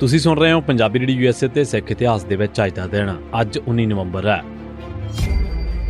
ਤੁਸੀਂ ਸੁਣ ਰਹੇ ਹੋ ਪੰਜਾਬੀ ਰੇਡੀਓ ਯੂਐਸਏ ਤੇ ਸਿੱਖ ਇਤਿਹਾਸ ਦੇ ਵਿੱਚ ਅੱਜ ਦਾ ਦਿਨ। ਅੱਜ 19 ਨਵੰਬਰ ਹੈ।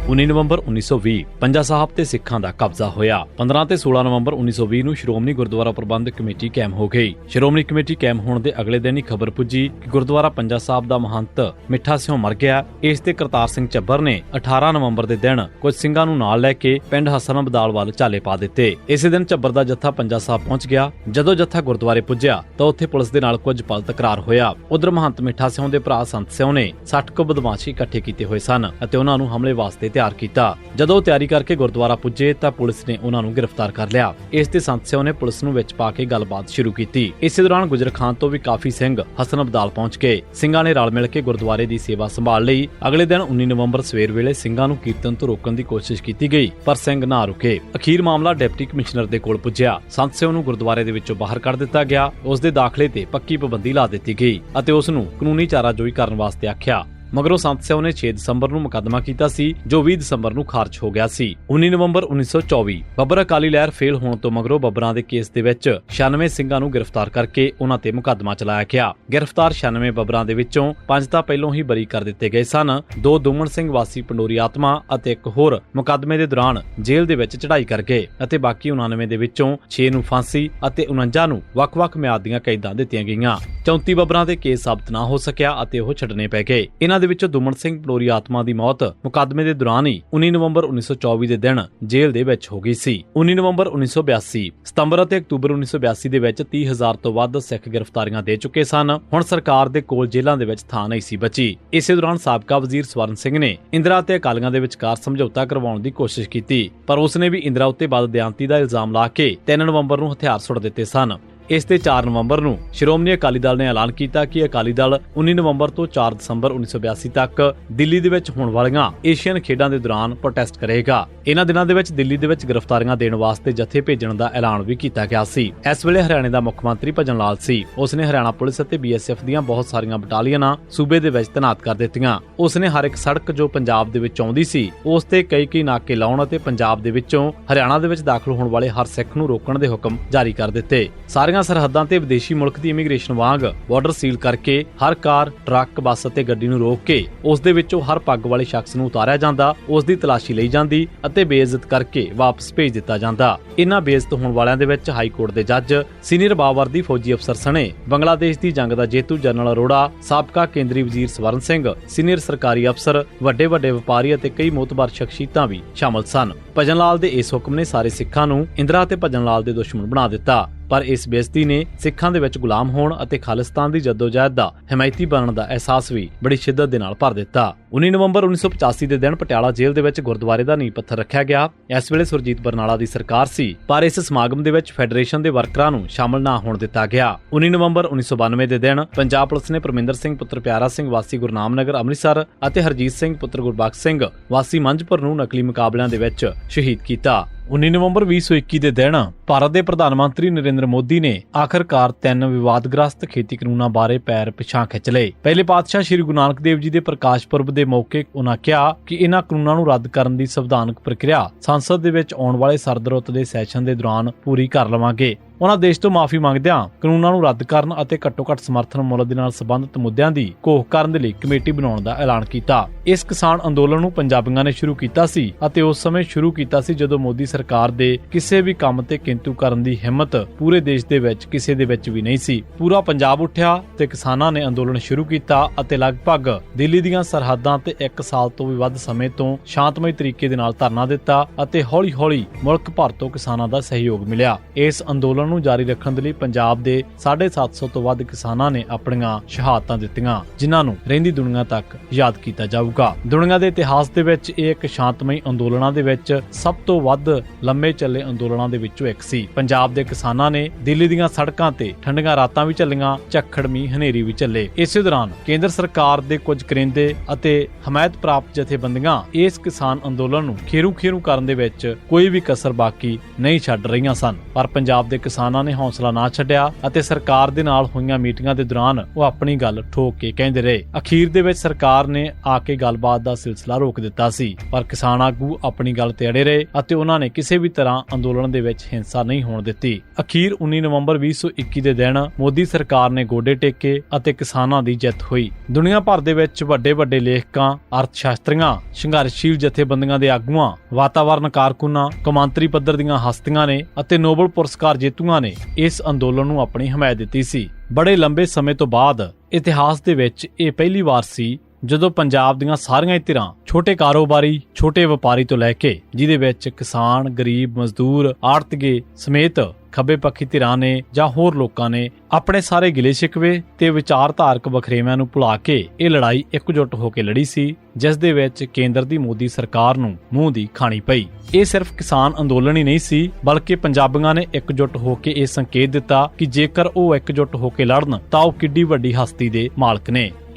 19 ਨਵੰਬਰ 1920 ਪੰਜਾ ਸਾਹਿਬ ਤੇ ਸਿੱਖਾਂ ਦਾ ਕਬਜ਼ਾ ਹੋਇਆ। 15 ਤੇ 16 ਨਵੰਬਰ 1920 ਨੂੰ ਸ਼੍ਰੋਮਣੀ ਗੁਰਦੁਆਰਾ ਪ੍ਰਬੰਧਕ ਕਮੇਟੀ ਕਾਇਮ ਹੋ ਗਈ। ਸ਼੍ਰੋਮਣੀ ਕਮੇਟੀ ਕਾਇਮ ਹੋਣ ਦੇ ਅਗਲੇ ਦਿਨ ਹੀ ਖਬਰ ਪੁੱਜੀ ਕਿ ਗੁਰਦੁਆਰਾ ਪੰਜਾ ਸਾਹਿਬ ਦਾ ਮਹੰਤ ਮਿੱਠਾ ਸਿਉ ਮਰ ਗਿਆ। ਇਸ ਤੇ ਕਰਤਾਰ ਸਿੰਘ ਚੱਬਰ ਨੇ 18 ਨਵੰਬਰ ਦੇ ਦਿਨ ਕੁਝ ਸਿੰਘਾਂ ਨੂੰ ਨਾਲ ਲੈ ਕੇ ਪਿੰਡ ਹਸਨ ਬਦਾਲ ਵੱਲ ਚਾਲੇ ਪਾ ਦਿੱਤੇ। ਇਸੇ ਦਿਨ ਚੱਬਰ ਦਾ ਜੱਥਾ ਪੰਜਾ ਸਾਹਿਬ ਪਹੁੰਚ ਗਿਆ। ਜਦੋਂ ਜੱਥਾ ਗੁਰਦੁਆਰੇ ਪੁੱਜਿਆ, ਤਾਂ ਉੱਥੇ ਪੁਲਿਸ ਦੇ ਨਾਲ ਕੁਝ ਪਲ ਤਕਰਾਰ ਹੋਇਆ। ਉਧਰ ਮਹੰਤ ਮਿੱਠਾ ਸਿਉ ਦੇ ਭਰਾ ਸੰਤ ਸਿਉ ਨੇ 60 ਕੁ ਬਦਮਾਸ਼ੀ ਇਕੱਠੇ ਕੀਤੇ ਹੋਏ ਸਨ ਅਤੇ ਉਹਨਾਂ ਨੂੰ ਹਮਲੇ ਵਾਸਤੇ ਤਿਆਰ ਕੀਤਾ। ਜਦੋਂ ਤਿਆਰੀ ਕਰਕੇ ਗੁਰਦੁਆਰਾ ਪੁੱਜੇ ਤਾਂ ਪੁਲਿਸ ਨੇ ਉਹਨਾਂ ਨੂੰ ਗ੍ਰਿਫਤਾਰ ਕਰ ਲਿਆ। ਇਸ ਤੇ ਸੰਤ ਸਿਓ ਨੇ ਪੁਲਿਸ ਨੂੰ ਵਿੱਚ ਪਾ ਕੇ ਗੱਲਬਾਤ ਸ਼ੁਰੂ ਕੀਤੀ। ਇਸੇ ਦੌਰਾਨ ਗੁਜਰ ਖਾਨ ਤੋਂ ਵੀ ਕਾਫੀ ਸਿੰਘ ਹਸਨ ਅਬਦਾਲ ਪਹੁੰਚ ਗਏ। ਸਿੰਘਾਂ ਨੇ ਰਲ ਮਿਲ ਕੇ ਗੁਰਦੁਆਰੇ ਦੀ ਸੇਵਾ ਸੰਭਾਲ ਲਈ ਅਗਲੇ ਦਿਨ 19 ਨਵੰਬਰ ਸਵੇਰ ਵੇਲੇ ਸਿੰਘਾਂ ਨੂੰ ਕੀਰਤਨ ਤੋਂ ਰੋਕਣ ਦੀ ਕੋਸ਼ਿਸ਼ ਕੀਤੀ ਗਈ, ਪਰ ਸਿੰਘ ਨਾ ਰੁਕੇ। ਅਖੀਰ ਮਾਮਲਾ ਡਿਪਟੀ ਕਮਿਸ਼ਨਰ ਦੇ ਕੋਲ ਪੁੱਜਿਆ। ਸੰਤ ਸਿਓ ਨੂੰ ਗੁਰਦੁਆਰੇ ਦੇ ਵਿੱਚੋਂ ਬਾਹਰ ਕੱਢ ਦਿੱਤਾ ਗਿਆ। ਉਸ ਦੇ ਦਾਖਲੇ ਤੇ ਪੱਕੀ ਪਾਬੰਦੀ ਲਾ ਦਿੱਤੀ ਗਈ ਅਤੇ ਉਸ ਨੂੰ ਕਾਨੂੰਨੀ ਚਾਰਾਜੋਈ ਕਰਨ ਵਾਸਤੇ ਆਖਿਆ। ਮਗਰੋਂ ਸੰਤ ਸਿਉ ਨੇ 6 ਦਸੰਬਰ ਨੂੰ ਮੁਕੱਦਮਾ ਕੀਤਾ ਸੀ, ਜੋ 20 ਦਸੰਬਰ ਨੂੰ ਖਾਰਜ ਹੋ ਗਿਆ ਸੀ। 19 ਨਵੰਬਰ 1924 ਬੱਬਰ ਅਕਾਲੀ ਲਹਿਰ ਫੇਲ ਹੋਣ ਤੋਂ ਮਗਰੋਂ ਬੱਬਰਾਂ ਦੇ ਕੇਸ ਦੇ ਵਿੱਚ 96 ਸਿੰਘਾਂ ਨੂੰ ਗ੍ਰਿਫਤਾਰ ਕਰਕੇ ਉਹਨਾਂ ਤੇ ਮੁਕੱਦਮਾ ਚਲਾਇਆ ਗਿਆ। ਗ੍ਰਿਫਤਾਰ 96 ਬੱਬਰਾਂ ਦੇ ਵਿੱਚੋਂ ਪੰਜ ਤਾਂ ਪਹਿਲਾਂ ਹੀ ਬਰੀ ਕਰ ਦਿੱਤੇ ਗਏ ਸਨ, ਦੋ ਦੁਮਨ ਸਿੰਘ ਵਾਸੀ ਪੰਡੋਰੀ ਆਤਮਾ ਅਤੇ ਇੱਕ ਹੋਰ ਮੁਕੱਦਮੇ ਦੇ ਦੌਰਾਨ ਜੇਲ੍ਹ ਦੇ ਵਿੱਚ ਚੜ੍ਹਾਈ ਕਰ ਗਏ ਅਤੇ ਬਾਕੀ 99 ਦੇ ਵਿੱਚੋਂ 6 ਨੂੰ ਫਾਂਸੀ ਅਤੇ 49 ਨੂੰ ਵੱਖ-ਵੱਖ ਮਿਆਦ ਦੀਆਂ ਕੈਦਾਂ ਦਿੱਤੀਆਂ ਗਈਆਂ। 34 ਬੱਬਰਾਂ ਦੇ ਕੇਸ ਸਾਬਤ ਨਾ ਹੋ ਸਕਿਆ ਅਤੇ ਉਹ ਛੱਡਣੇ ਪੈ ਗਏ। ਇਹਨਾਂ ਦੇ ਵਿੱਚੋਂ ਦੁਮਨ ਸਿੰਘ ਪਲੋਰੀ ਆਤਮਾ ਦੀ ਮੌਤ ਮੁਕੱਦਮੇ ਦੇ ਦੌਰਾਨ ਹੀ 19 ਨਵੰਬਰ 1924 ਦੇ ਦਿਨ ਜੇਲ੍ਹ ਦੇ ਵਿੱਚ ਹੋ ਗਈ ਸੀ। 19 ਨਵੰਬਰ 1982 ਸਤੰਬਰ ਅਤੇ ਅਕਤੂਬਰ 1982 ਦੇ ਵਿੱਚ 30000 ਤੋਂ ਵੱਧ ਸਿੱਖ ਗ੍ਰਿਫਤਾਰੀਆਂ ਦੇ ਚੁੱਕੇ ਸਨ। ਹੁਣ ਸਰਕਾਰ ਦੇ ਕੋਲ ਜੇਲ੍ਹਾਂ ਦੇ ਵਿੱਚ ਥਾਂ ਨਹੀਂ ਸੀ ਬਚੀ। ਇਸੇ ਦੌਰਾਨ ਸਾਬਕਾ ਵਜ਼ੀਰ ਸਵਰਨ ਸਿੰਘ ਨੇ ਇੰਦਰਾ ਤੇ ਅਕਾਲੀਆਂ ਦੇ ਵਿਚਕਾਰ ਸਮਝੌਤਾ ਕਰਵਾਉਣ ਦੀ ਕੋਸ਼ਿਸ਼ ਕੀਤੀ, ਪਰ ਉਸਨੇ ਵੀ ਇੰਦਰਾ ਉੱਤੇ ਬਦਦਿਆਂਤੀ ਦਾ ਇਲਜ਼ਾਮ ਲਾ ਕੇ 3 ਨਵੰਬਰ ਨੂੰ ਹਥਿਆਰ ਸੁੱਟ ਦਿੱਤੇ ਸਨ। ਇਸ ਤੇ 4 ਨਵੰਬਰ ਨੂੰ ਸ਼੍ਰੋਮਣੀ ਅਕਾਲੀ ਦਲ ਨੇ ਐਲਾਨ ਕੀਤਾ ਕਿ ਅਕਾਲੀ ਦਲ 19 ਨਵੰਬਰ ਤੋਂ 4 ਦਸੰਬਰ 1982 ਤੱਕ ਦਿੱਲੀ ਦੇ ਵਿੱਚ ਹੋਣ ਵਾਲੀਆਂ ਏਸ਼ੀਅਨ ਖੇਡਾਂ ਦੇ ਦੌਰਾਨ ਪ੍ਰੋਟੈਸਟ ਕਰੇਗਾ। ਇਹਨਾਂ ਦਿਨਾਂ ਦੇ ਵਿੱਚ ਦਿੱਲੀ ਦੇ ਵਿੱਚ ਗ੍ਰਿਫਤਾਰੀਆਂ ਦੇਣ ਵਾਸਤੇ ਜਥੇ ਭੇਜਣ ਦਾ ਐਲਾਨ ਵੀ ਕੀਤਾ ਗਿਆ ਸੀ। ਇਸ ਵੇਲੇ ਹਰਿਆਣੇ ਦਾ ਮੁੱਖ ਮੰਤਰੀ ਭਜਨ ਲਾਲ ਸੀ। ਉਸ ਨੇ ਹਰਿਆਣਾ ਪੁਲਿਸ ਅਤੇ ਬੀਐਸਐਫ ਦੀਆਂ ਬਹੁਤ ਸਾਰੀਆਂ ਬਟਾਲੀਅਨਾਂ ਸੂਬੇ ਦੇ ਵਿੱਚ ਤੈਨਾਤ ਕਰ ਦਿੱਤੀਆਂ। ਉਸ ਨੇ ਹਰ ਇੱਕ ਸੜਕ ਜੋ ਪੰਜਾਬ ਦੇ ਵਿੱਚ ਆਉਂਦੀ ਸੀ, ਉਸ ਤੇ ਕਈ ਕਈ ਨਾਕੇ ਲਾਉਣ ਅਤੇ ਪੰਜਾਬ ਦੇ ਵਿੱਚੋਂ ਹਰਿਆਣਾ ਦੇ ਵਿੱਚ ਦਾਖਲ ਹੋਣ ਵਾਲੇ ਹਰ ਸਿੱਖ ਨੂੰ ਰੋਕਣ ਦੇ ਹੁਕਮ ਜਾਰੀ ਕਰ ਦਿੱਤੇ। ਸਾਰੀਆਂ ਸਰਹੱਦਾਂ ਤੇ ਵਿਦੇਸ਼ੀ ਮੁਲਕ ਦੀ ਇਮੀਗ੍ਰੇਸ਼ਨ ਵਾਂਗ ਬਾਰਡਰ ਸੀਲ ਕਰਕੇ ਹਰ ਕਾਰ, ਟਰੱਕ, ਬੱਸ ਅਤੇ ਗੱਡੀ ਨੂੰ ਰੋਕ ਕੇ ਉਸ ਦੇ ਵਿੱਚੋਂ ਹਰ ਪੱਗ ਵਾਲੇ ਸ਼ਖਸ ਨੂੰ ਉਤਾਰਿਆ ਜਾਂਦਾ, ਉਸ ਦੀ ਤਲਾਸ਼ੀ ਲਈ ਜਾਂਦੀ ਅਤੇ ਬੇਇੱਜ਼ਤ ਕਰਕੇ ਵਾਪਸ ਭੇਜ ਦਿੱਤਾ ਜਾਂਦਾ। ਇਨ੍ਹਾਂ ਬੇਇੱਜ਼ਤ ਹੋਣ ਵਾਲਿਆਂ ਦੇ ਵਿੱਚ ਹਾਈ ਕੋਰਟ ਦੇ ਜੱਜ, ਸੀਨੀਅਰ ਬਾਵਰਦੀ ਫੌਜੀ ਅਫਸਰ ਸਣੇ, ਬੰਗਲਾਦੇਸ਼ ਦੀ ਜੰਗ ਦਾ ਜੇਤੂ ਜਨਰਲ ਅਰੋੜਾ, ਸਾਬਕਾ ਕੇਂਦਰੀ ਵਜ਼ੀਰ ਸਵਰਨ ਸਿੰਘ, ਸੀਨੀਅਰ ਸਰਕਾਰੀ ਅਫਸਰ ਵੱਡੇ ਵੱਡੇ ਵਪਾਰੀ ਅਤੇ ਕਈ ਮੋਤਬਰ ਸ਼ਖਸੀਅਤਾਂ ਵੀ ਸ਼ਾਮਲ ਸਨ। ਭਜਨ ਲਾਲ ਦੇ ਇਸ ਹੁਕਮ ਨੇ ਸਾਰੇ ਸਿੱਖਾਂ ਨੂੰ ਇੰਦਰਾ ਤੇ ਭਜਨ ਲਾਲ ਦੇ ਦੁਸ਼ਮਣ ਬਣਾ ਦਿੱਤਾ। ਪਰ ਇਸ ਬੇਇੱਜ਼ਤੀ ਨੇ ਸਿੱਖਾਂ ਦੇ ਵਿੱਚ ਗੁਲਾਮ ਹੋਣ ਅਤੇ ਖਾਲਿਸਤਾਨ ਦੀ ਜਦੋਜਹਿਦ ਦਾ ਹਮਾਇਤੀ ਬਣਨ ਦਾ ਅਹਿਸਾਸ ਵੀ ਬੜੀ ਸ਼ਿੱਦਤ ਦੇ ਨਾਲ ਭਰ ਦਿੱਤਾ। 19 ਨਵੰਬਰ 1985 ਦੇ ਦਿਨ ਪਟਿਆਲਾ ਜੇਲ੍ਹ ਦੇ ਵਿੱਚ ਗੁਰਦੁਆਰੇ ਦਾ ਨੀਂਹ ਪੱਥਰ ਰੱਖਿਆ ਗਿਆ। ਇਸ ਵੇਲੇ ਸੁਰਜੀਤ ਬਰਨਾਲਾ ਦੀ ਸਰਕਾਰ ਸੀ, ਪਰ ਇਸ ਸਮਾਗਮ ਦੇ ਵਿੱਚ ਫੈਡਰੇਸ਼ਨ ਦੇ ਵਰਕਰਾਂ ਨੂੰ ਸ਼ਾਮਲ ਨਾ ਹੋਣ ਦਿੱਤਾ ਗਿਆ। 19 ਨਵੰਬਰ 1992 ਦੇ ਦਿਨ ਪੰਜਾਬ ਪੁਲਿਸ ਨੇ ਪਰਮਿੰਦਰ ਸਿੰਘ, ਪੁੱਤਰ ਪਿਆਰਾ ਸਿੰਘ, ਵਾਸੀ ਗੁਰਨਾਮ ਨਗਰ, ਅੰਮ੍ਰਿਤਸਰ ਅਤੇ ਹਰਜੀਤ ਸਿੰਘ, ਪੁੱਤਰ ਗੁਰਬਖਸ਼ ਸਿੰਘ, ਵਾਸੀ ਮੰਝਪੁਰ ਨੂੰ ਨਕਲੀ ਮੁਕਾਬਲਿਆਂ ਦੇ ਵਿੱਚ ਸ਼ਹੀਦ ਕੀਤਾ। 19 ਨਵੰਬਰ 2021 ਦੇ ਦਿਨ ਭਾਰਤ ਦੇ ਪ੍ਰਧਾਨ ਮੰਤਰੀ ਨਰਿੰਦਰ ਮੋਦੀ ਨੇ ਆਖਰਕਾਰ ਤਿੰਨ ਵਿਵਾਦਗ੍ਰਸਤ ਖੇਤੀ ਕਾਨੂੰਨਾਂ ਬਾਰੇ ਪੈਰ ਪਿਛਾਂ ਖਿੱਚ ਲਏ। ਪਹਿਲੇ ਪਾਤਸ਼ਾਹ ਸ੍ਰੀ ਗੁਰੂ ਨਾਨਕ ਦੇਵ ਜੀ ਦੇ ਪ੍ਰਕਾਸ਼ ਪੁਰਬ ਦੇ ਮੌਕੇ ਉਹਨਾਂ ਕਿਹਾ ਕਿ ਇਹਨਾਂ ਕਾਨੂੰਨਾਂ ਨੂੰ ਰੱਦ ਕਰਨ ਦੀ ਸੰਵਿਧਾਨਕ ਪ੍ਰਕਿਰਿਆ ਸੰਸਦ ਦੇ ਵਿੱਚ ਆਉਣ ਵਾਲੇ ਸਰਦਰੁੱਤ ਦੇ ਸੈਸ਼ਨ ਦੇ ਦੌਰਾਨ ਪੂਰੀ ਕਰ ਲਵਾਂਗੇ। ਉਹਨਾਂ ਦੇਸ਼ ਤੋਂ ਮਾਫੀ ਮੰਗਦਿਆਂ ਕਾਨੂੰਨਾਂ ਨੂੰ ਰੱਦ ਕਰਨ ਅਤੇ ਘੱਟੋ-ਘੱਟ ਸਮਰਥਨ ਮੁੱਲ ਦੇ ਨਾਲ ਸੰਬੰਧਿਤ ਮੁੱਦਿਆਂ ਦੀ ਘੋਖ ਕਰਨ ਦੇ ਲਈ ਕਮੇਟੀ ਬਣਾਉਣ ਦਾ ਐਲਾਨ ਕੀਤਾ। ਇਸ ਕਿਸਾਨ ਅੰਦੋਲਨ ਨੂੰ ਪੰਜਾਬੀਆਂ ਨੇ ਸ਼ੁਰੂ ਕੀਤਾ ਸੀ ਅਤੇ ਉਸ ਸਮੇਂ ਸ਼ੁਰੂ ਕੀਤਾ ਸੀ ਜਦੋਂ ਮੋਦੀ ਸਰਕਾਰ ਦੇ ਕਿਸੇ ਵੀ ਕੰਮ ਤੇ ਕਿੰਤੂ ਕਰਨ ਦੀ ਹਿੰਮਤ ਪੂਰੇ ਦੇਸ਼ ਦੇ ਵਿੱਚ ਕਿਸੇ ਦੇ ਵਿੱਚ ਵੀ ਨਹੀਂ ਸੀ। ਪੂਰਾ ਪੰਜਾਬ ਉੱਠਿਆ ਤੇ ਕਿਸਾਨਾਂ ਨੇ ਅੰਦੋਲਨ ਸ਼ੁਰੂ ਕੀਤਾ ਅਤੇ ਲਗਭਗ ਦਿੱਲੀ ਦੀਆਂ ਸਰਹੱਦਾਂ ਤੇ 1 ਸਾਲ ਤੋਂ ਵੀ ਵੱਧ ਸਮੇਂ ਤੋਂ ਸ਼ਾਂਤਮਈ ਤਰੀਕੇ ਦੇ ਨਾਲ ਧਰਨਾ ਦਿੱਤਾ ਅਤੇ ਹੌਲੀ-ਹੌਲੀ ਮੁਲਕ ਭਰ ਤੋਂ ਕਿਸਾਨਾਂ ਦਾ ਸਹਿਯੋਗ ਮਿਲਿਆ। ਇਸ ਅੰਦੋਲਨ ਨੂੰ ਜਾਰੀ ਰੱਖਣ ਦੇ ਲਈ ਪੰਜਾਬ ਦੇ 750 ਤੋਂ ਵੱਧ ਕਿਸਾਨਾਂ ਨੇ ਆਪਣੀਆਂ ਸ਼ਹਾਦਤਾਂ ਦਿੱਤੀਆਂ, ਜਿਨ੍ਹਾਂ ਨੂੰ ਰਹਿੰਦੀ ਦੁਨੀਆ ਤੱਕ ਯਾਦ ਕੀਤਾ ਜਾਊਗਾ। ਦੁਨੀਆ ਦੇ ਇਤਿਹਾਸ ਦੇ ਵਿੱਚ ਇਹ ਇੱਕ ਸ਼ਾਂਤਮਈ ਅੰਦੋਲਨਾਂ ਦੇ ਵਿੱਚ ਸਭ ਤੋਂ ਵੱਧ ਲੰਮੇ ਚੱਲੇ ਅੰਦੋਲਨਾਂ ਦੇ ਵਿੱਚੋਂ ਇੱਕ ਸੀ। ਪੰਜਾਬ ਦੇ ਕਿਸਾਨਾਂ ਨੇ ਦਿੱਲੀ ਦੀਆਂ ਸੜਕਾਂ ਤੇ ਠੰਡੀਆਂ ਰਾਤਾਂ ਵੀ ਚੱਲੀਆਂ, ਝੱਖੜ ਮੀਂਹ ਹਨੇਰੀ ਵੀ ਚੱਲੇ। ਇਸੇ ਦੌਰਾਨ ਕੇਂਦਰ ਸਰਕਾਰ ਦੇ ਕੁਝ ਕਰਿੰਦੇ ਅਤੇ ਹਮਾਇਤ ਪ੍ਰਾਪਤ ਜਥੇਬੰਦੀਆਂ ਇਸ ਕਿਸਾਨ ਅੰਦੋਲਨ ਨੂੰ ਖੇਰੂ ਖੇਰੂ ਕਰਨ ਦੇ ਵਿੱਚ ਕੋਈ ਵੀ ਕਸਰ ਬਾਕੀ ਨਹੀਂ ਛੱਡ ਰਹੀਆਂ ਸਨ। ਪਰ ਪੰਜਾਬ ਦੇ ਕਿਸਾਨਾਂ ਨੇ ਹੌਸਲਾ ਨਾ ਛੱਡਿਆ ਅਤੇ ਸਰਕਾਰ ਦੇ ਨਾਲ ਹੋਈਆਂ ਮੀਟਿੰਗਾਂ ਦੇ ਦੌਰਾਨ ਉਹ ਆਪਣੀ ਗੱਲ ਠੋਕ ਕੇ ਕਹਿੰਦੇ ਰਹੇ। ਅਖੀਰ ਦੇ ਵਿੱਚ ਸਰਕਾਰ ਨੇ ਆ ਕੇ ਗੱਲ ਗੱਲਬਾਤ ਦਾ ਸਿਲਸਿਲਾ ਰੋਕ ਦਿੱਤਾ ਸੀ। ਪਰ ਕਿਸਾਨ ਆਗੂ ਆਪਣੀ ਗੱਲ ਤੇ ਅੜੇ ਰਹੇ ਅਤੇ ਉਹਨਾਂ ਨੇ ਕਿਸੇ ਵੀ ਤਰ੍ਹਾਂ ਅੰਦੋਲਨ ਦੇ ਵਿੱਚ ਹਿੰਸਾ ਨਹੀਂ ਹੋਣ ਦਿੱਤੀ। ਅਖੀਰ 19 ਨਵੰਬਰ 2021 ਦੇ ਦਿਨ ਮੋਦੀ ਸਰਕਾਰ ਨੇ ਗੋਡੇ ਟੇਕੇ ਅਤੇ ਕਿਸਾਨਾਂ ਦੀ ਜਿੱਤ ਹੋਈ। ਦੁਨੀਆ ਭਰ ਦੇ ਵਿੱਚ ਵੱਡੇ ਵੱਡੇ ਲੇਖਕਾਂ ਅਰਥ ਸ਼ਾਸਤਰੀਆਂ ਸੰਘਰਸ਼ੀਲ ਜਥੇਬੰਦੀਆਂ ਦੇ ਆਗੂਆਂ ਵਾਤਾਵਰਣ ਕਾਰਕੁਨਾਂ, ਕੌਮਾਂਤਰੀ ਪੱਧਰ ਦੀਆਂ ਹਸਤੀਆਂ ਨੇ ਅਤੇ ਨੋਬਲ ਪੁਰਸਕਾਰ ਜੇਤੂਆਂ ਨੇ ਇਸ ਅੰਦੋਲਨ ਨੂੰ ਆਪਣੀ ਹਮਾਇਤ ਦਿੱਤੀ ਸੀ। ਬੜੇ ਲੰਬੇ ਸਮੇਂ ਤੋਂ ਬਾਅਦ ਇਤਿਹਾਸ ਦੇ ਵਿੱਚ ਇਹ ਪਹਿਲੀ ਵਾਰ ਸੀ ਜਦੋਂ ਪੰਜਾਬ ਦੀਆਂ ਸਾਰੀਆਂ ਹੀ ਧਿਰਾਂ ਛੋਟੇ ਕਾਰੋਬਾਰੀ, ਛੋਟੇ ਵਪਾਰੀ ਤੋਂ ਲੈ ਕੇ ਜਿਹਦੇ ਵਿੱਚ ਕਿਸਾਨ, ਗਰੀਬ, ਮਜ਼ਦੂਰ ਆੜਤਗੇ ਸਮੇਤ ਖੱਬੇ ਪੱਖੀ ਧਿਰਾਂ ਨੇ ਜਾਂ ਹੋਰ ਲੋਕਾਂ ਨੇ ਆਪਣੇ ਸਾਰੇ ਗਿਲੇ ਸ਼ਿਕਵੇ ਤੇ ਵਿਚਾਰਧਾਰਕ ਵਖਰੇਵਿਆਂ ਨੂੰ ਭੁਲਾ ਕੇ ਇਹ ਲੜਾਈ ਇਕਜੁੱਟ ਹੋ ਕੇ ਲੜੀ ਸੀ, ਜਿਸ ਦੇ ਵਿੱਚ ਕੇਂਦਰ ਦੀ ਮੋਦੀ ਸਰਕਾਰ ਨੂੰ ਮੂੰਹ ਦੀ ਖਾਣੀ ਪਈ। ਇਹ ਸਿਰਫ ਕਿਸਾਨ ਅੰਦੋਲਨ ਹੀ ਨਹੀਂ ਸੀ, ਬਲਕਿ ਪੰਜਾਬੀਆਂ ਨੇ ਇਕਜੁੱਟ ਹੋ ਕੇ ਇਹ ਸੰਕੇਤ ਦਿੱਤਾ ਕਿ ਜੇਕਰ ਉਹ ਇਕਜੁੱਟ ਹੋ ਕੇ ਲੜਨ, ਤਾਂ ਉਹ ਕਿੱਡੀ ਵੱਡੀ ਹਸਤੀ ਦੇ ਮਾਲਕ ਨੇ।